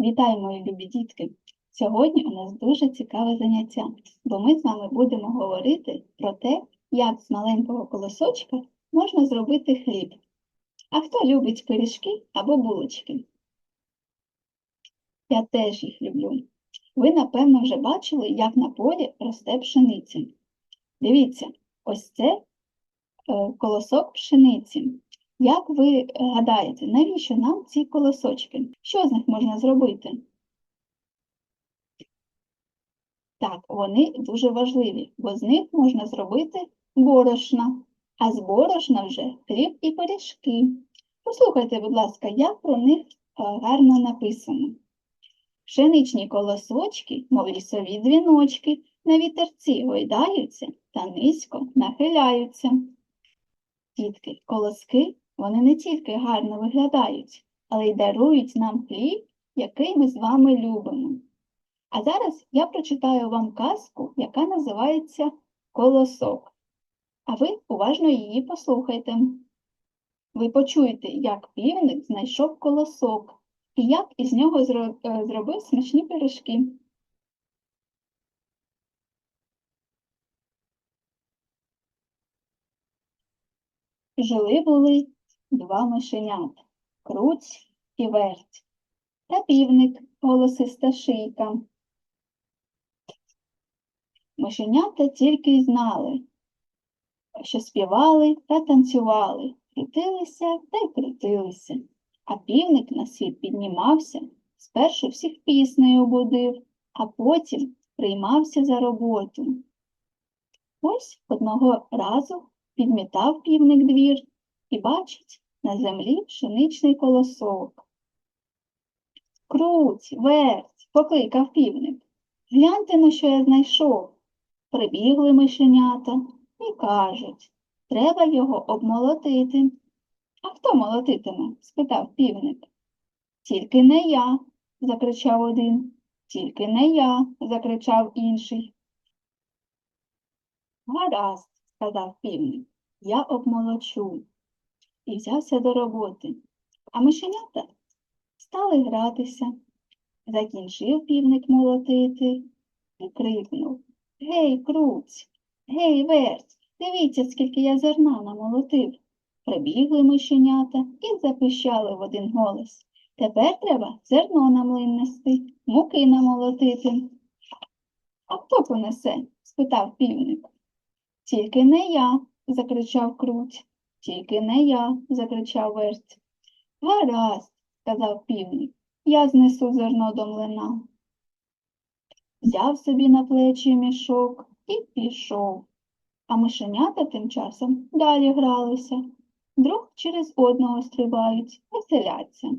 Вітаю, мої любі дітки! Сьогодні у нас дуже цікаве заняття, бо ми з вами будемо говорити про те, як з маленького колосочка можна зробити хліб. А хто любить пиріжки або булочки? Я теж їх люблю. Ви, напевно, вже бачили, як на полі росте пшениця. Дивіться, ось це е, колосок пшениці. Як ви гадаєте, навіщо нам ці колосочки? Що з них можна зробити? Так, вони дуже важливі, бо з них можна зробити борошна, а з борошна вже хліб і пиріжки. Послухайте, будь ласка, як про них е, гарно написано. Пшеничні колосочки, мов лісові дзвіночки, на вітерці гойдаються та низько нахиляються. Дітки, колоски, вони не тільки гарно виглядають, але й дарують нам хліб, який ми з вами любимо. А зараз я прочитаю вам казку, яка називається Колосок. А ви уважно її послухайте. Ви почуєте, як півник знайшов колосок і як із нього е, зробив смачні пиріжки. Жили були два мишенята Круць і верть. Та півник голосиста шийка. Мишенята тільки й знали, що співали та танцювали, крутилися та й крутилися. А півник на світ піднімався, спершу всіх піснею будив, а потім приймався за роботу. Ось одного разу підмітав півник двір і бачить на землі пшеничний колосок. Круть, верть, покликав півник. Гляньте, на що я знайшов. Прибігли мишенята і кажуть, треба його обмолотити. А хто молотитиме? спитав півник. Тільки не я, закричав один. Тільки не я, закричав інший. Гаразд, сказав півник, я обмолочу. І взявся до роботи. А мишенята стали гратися. Закінчив півник молотити і крикнув Гей, круць, гей, верть, дивіться, скільки я зерна намолотив. Прибігли мишенята і запищали в один голос. Тепер треба зерно на млин нести, муки намолотити. А хто понесе? спитав півник. Тільки не я, закричав круть. Тільки не я, закричав верть. Гаразд, сказав півник, я знесу зерно до млина. Взяв собі на плечі мішок і пішов. А мишенята тим часом далі гралися. Друг через одного стрибають, веселяться.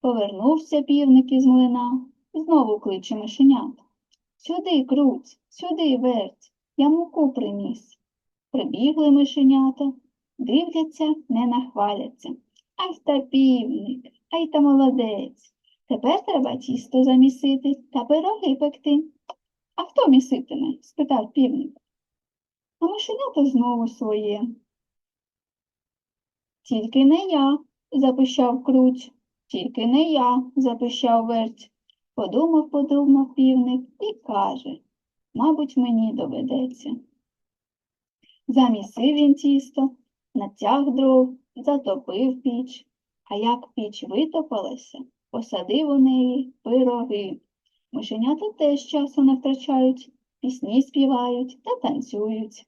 Повернувся півник із млина, знову кличе мишенят. Сюди, круть, сюди, верть, я муку приніс. Прибігли мишенята, дивляться, не нахваляться. Ай та півник, ай та молодець. Тепер треба тісто замісити та пироги пекти. А хто міситиме? спитав півник. А мишенята знову своє. Тільки не я, запищав круть, тільки не я, запищав верть. Подумав, подумав півник і каже, мабуть, мені доведеться. Замісив він тісто, натяг дров, затопив піч, а як піч витопилася, посадив у неї пироги. Мишенята теж часу не втрачають, пісні співають та танцюють.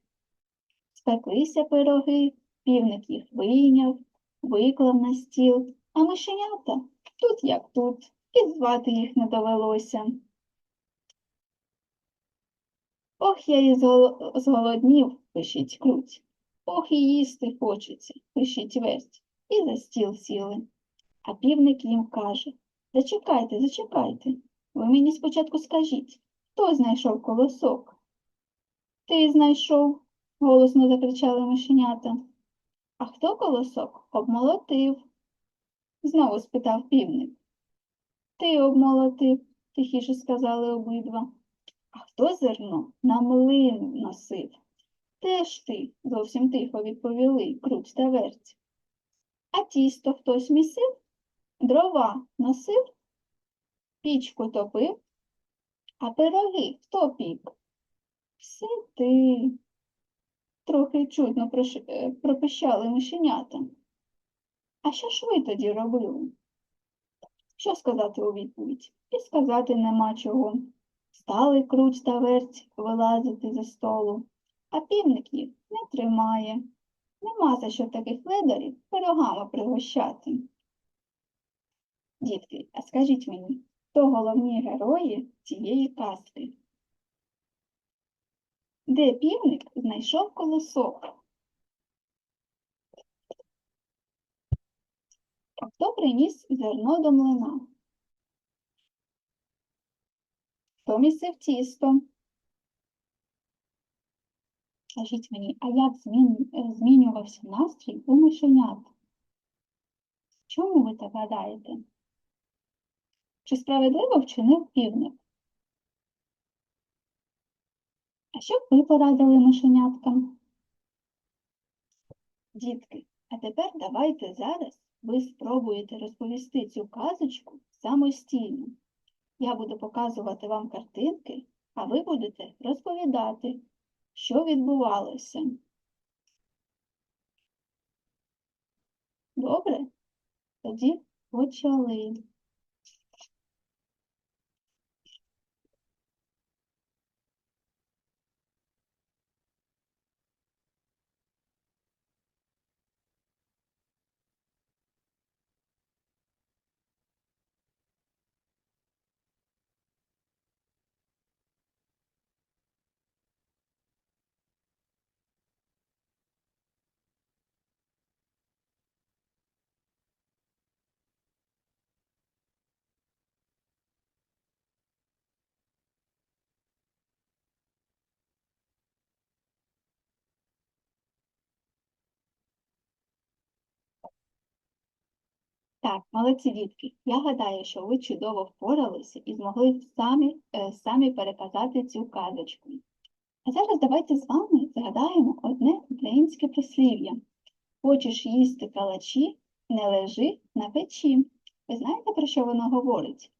Спеклися пироги, півник їх вийняв, виклав на стіл, а мишенята тут як тут, і звати їх не довелося. Ох, я і зголоднів, пишіть круть. Ох, і їсти хочеться, пишіть верть. І за стіл сіли. А півник їм каже Зачекайте, зачекайте. Ви мені спочатку скажіть, хто знайшов колосок? Ти знайшов, голосно закричали мишенята. А хто колосок обмолотив? Знову спитав півник. Ти обмолотив, тихіше сказали обидва. А хто зерно на млин носив? Теж ти, зовсім тихо відповіли круть та верть. А тісто хтось місив? Дрова носив? Пічку топив, а пироги хто пік? Все ти. Трохи чутно прош- е, пропищали мишенята. А що ж ви тоді робили? Що сказати у відповідь? І сказати нема чого. Стали круть та верть вилазити зі столу, а півник їх не тримає. Нема за що таких ледарів пирогами пригощати. Дітки, а скажіть мені, хто головні герої цієї казки? Де півник знайшов колосок? А хто приніс зерно до млина? Хто місив тісто? Скажіть мені, а як змін... е, змінювався настрій у мишенят? Чому ви так гадаєте? Чи справедливо вчинив півник? А що б ви порадили мишеняткам? Дітки, а тепер давайте зараз ви спробуєте розповісти цю казочку самостійно. Я буду показувати вам картинки, а ви будете розповідати, що відбувалося. Добре? Тоді почали. Так, молодці дітки. Я гадаю, що ви чудово впоралися і змогли самі, е, самі переказати цю казочку. А зараз давайте з вами згадаємо одне українське прислів'я. Хочеш їсти калачі, не лежи на печі. Ви знаєте, про що воно говорить?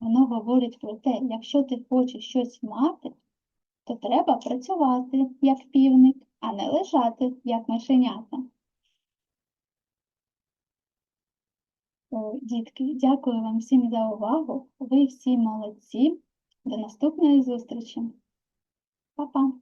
Воно говорить про те, якщо ти хочеш щось мати, то треба працювати, як півник, а не лежати, як мишенята. О, Дітки, дякую вам всім за увагу. Ви всі молодці. До наступної зустрічі. Па-па.